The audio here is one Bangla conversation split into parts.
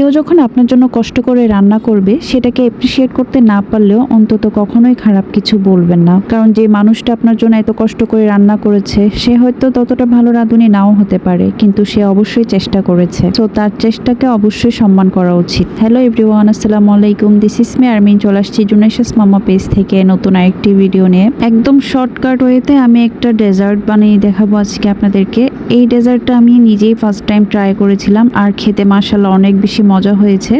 কেউ যখন আপনার জন্য কষ্ট করে রান্না করবে, সেটাকে অ্যাপ্রিসিয়েট করতে না পারলেও অন্তত কখনোই খারাপ কিছু বলবেন না। কারণ যে মানুষটা আপনার জন্য এত কষ্ট করে রান্না করেছে, সে হয়তো ততটা ভালো রাঁধুনি নাও হতে পারে, কিন্তু সে অবশ্যই চেষ্টা করেছে। তো তার চেষ্টাকে অবশ্যই সম্মান করা উচিত। হ্যালো এভরিওয়ান আসসালামু আলাইকুম। দিস ইস মি আর্মিন চলে আসছি জুনাইশাস মামা পেজ থেকে নতুন আরেকটি ভিডিও নিয়ে। একদম শর্টকাট ওয়েতে আমি একটা ডেজার্ট বানিয়ে দেখাবো আজকে আপনাদেরকে। এই ডেজার্টটা আমি নিজেই ফার্স্ট টাইম ট্রাই করেছিলাম, আর খেতে মাসাল্লাহ অনেক বেশি মজা হয়েছে।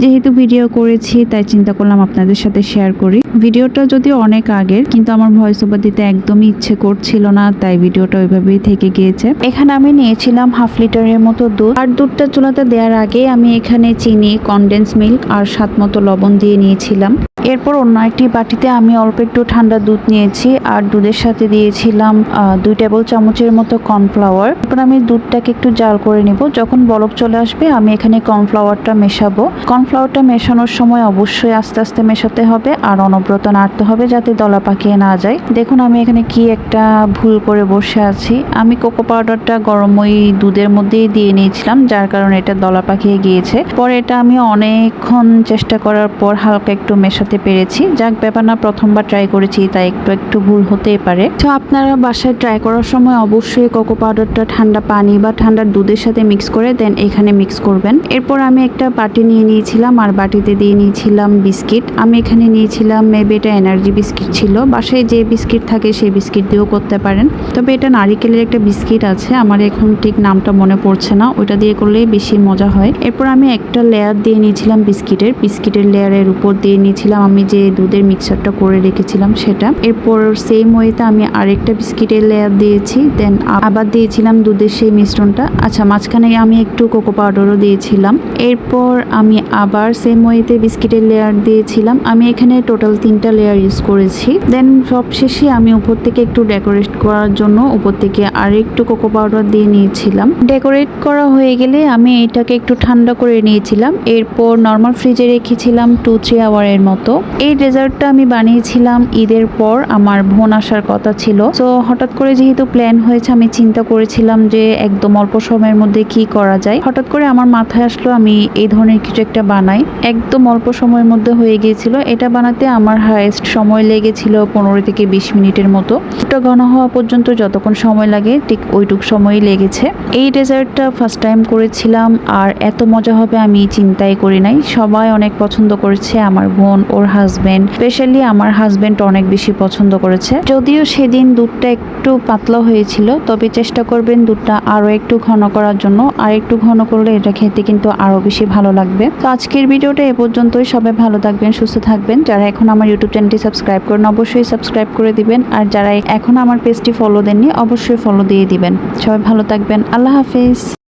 যেহেতু ভিডিও করেছি, তাই চিন্তা করলাম আপনাদের সাথে শেয়ার করি। ভিডিওটা যদিও অনেক আগের, কিন্তু আমার ভয়েস ওভার দিতে একদমই ইচ্ছে করছিল না, তাই ভিডিওটা ওইভাবেই থেকে গিয়েছে। এখানে আমি নিয়েছিলাম হাফ লিটারের মতো দুধ। আর দুধটা চুলাতে দেওয়ার আগে আমি এখানে চিনি কনডেন্স মিল্ক আর স্বাদ মতো লবণ দিয়ে নিয়েছিলাম। এরপর অন্য একটি বাটিতে আমি অল্প একটু ঠান্ডা দুধ নিয়েছি আর দুধের সাথে দিয়েছিলাম দুই টেবিল চামচের মতো কর্নফ্লাওয়ার। এরপর আমি দুধটাকে একটু জাল করে নেব। যখন বলক চলে আসবে, আমি এখানে কর্নফ্লাওয়ারটা মেশাবো। কর্নফ্লাওয়ারটা মেশানোর সময় অবশ্যই আস্তে আস্তে মেশাতে হবে আর অনবরত নাড়তে হবে যাতে দলা পাকিয়ে না যায়। দেখুন, আমি এখানে কি একটা ভুল করে বসে আছি। আমি কোকো পাউডারটা গরম ওই দুধের মধ্যেই দিয়ে নিয়েছিলাম, যার কারণে এটা দলা পাকিয়ে গিয়েছে। পরে এটা আমি অনেকক্ষণ চেষ্টা করার পর হালকা একটু মেশাতে পেরেছি। যাক, ব্যাপার না, প্রথমবার ট্রাই করেছি, তাই একটু একটু ভুল হতেই পারে। তো আপনারা বাসায় ট্রাই করার সময় অবশ্যই কোকো পাউডারটা ঠান্ডা পানি বা ঠান্ডা দুধের সাথে মিক্স করে দেন এখানে মিক্স করবেন। এরপর আমি একটা বাটি নিয়ে নিয়েছিলাম, আর বাটিতে দিয়ে নিয়েছিলাম বিস্কিট। আমি এখানে নিয়েছিলাম মেবি এটা এনার্জি বিস্কিট ছিল। বাসায় যে বিস্কিট থাকে সেই বিস্কিট দিয়েও করতে পারেন। তবে এটা নারিকেলের একটা বিস্কিট আছে, আমার এখন ঠিক নামটা মনে পড়ছে না। ওটা দিয়ে করলেই বেশি মজা হয়। এরপর আমি একটা লেয়ার দিয়ে নিয়েছিলাম বিস্কিটের। বিস্কিটের লেয়ারের উপর দিয়ে নিয়েছিলাম আমি যে দুধের মিক্সারটা করে রেখেছিলাম সেটা। এরপর সেম ওয়েতে আমি আরেকটা বিস্কিটের লেয়ার দিয়েছি দেন আবার দিয়েছিলাম দুধের সেই মিশ্রণটা। আচ্ছা মাঝখানে আমি একটু কোকো পাউডারও দিয়েছিলাম। এরপর আমি আবার সেম ওয়েতে বিস্কিটের লেয়ার দিয়েছিলাম। আমি এখানে টোটাল তিনটা লেয়ার ইউজ করেছি। দেন সব শেষে আমি উপর থেকে একটু ডেকোরেট করার জন্য উপর থেকে আর একটু কোকো পাউডার দিয়ে নিয়েছিলাম। ডেকোরেট করা হয়ে গেলে আমি এটাকে একটু ঠান্ডা করে নিয়েছিলাম। এরপর নর্মাল ফ্রিজে রেখেছিলাম টু থ্রি আওয়ারের মতো। এই ডেজার্টটা আমি বানিয়েছিলাম ঈদের পর, আমার বোন আসার কথা ছিল। তো হঠাৎ করে যেহেতু প্ল্যান হয়েছে, আমি চিন্তা করেছিলাম যে একদম অল্প সময়ের মধ্যে কি করা যায়। হঠাৎ করে আমার মাথায় আসলো, আমি এই ধরনের কিছু একটা বানাই। একদম অল্প সময়ের মধ্যে হয়ে গিয়েছিল। এটা বানাতে আমার হায়েস্ট সময় লেগেছিল পনেরো থেকে বিশ মিনিটের মতো। ওটা ঘন হওয়া পর্যন্ত যতক্ষণ সময় লাগে, ঠিক ওইটুক সময়ই লেগেছে। এই ডেজার্টটা ফার্স্ট টাইম করেছিলাম, আর এত মজা হবে আমি চিন্তাই করি নাই। সবাই অনেক পছন্দ করেছে, আমার বোন, ওর হাজবেন্ড স্পেশালি আমার হাজবেন্ড অনেক বেশি পছন্দ করেছে। যদিও সেদিন দুধটা একটু পাতলা হয়েছিল, তবে চেষ্টা করবেন দুধটা আরও একটু ঘন করার জন্য। আর একটু ঘন করলে এটা খেতে কিন্তু আরও বেশি ভালো লাগবে। তো আজকের ভিডিওটা এ পর্যন্তই। সবাই ভালো থাকবেন, সুস্থ থাকবেন। যারা এখন আমার ইউটিউব চ্যানেলটি সাবস্ক্রাইব করেন, অবশ্যই সাবস্ক্রাইব করে দিবেন। আর যারা এখন আমার পেজটি ফলো দেননি, অবশ্যই ফলো দিয়ে দিবেন। সবাই ভালো থাকবেন। আল্লাহ হাফিজ।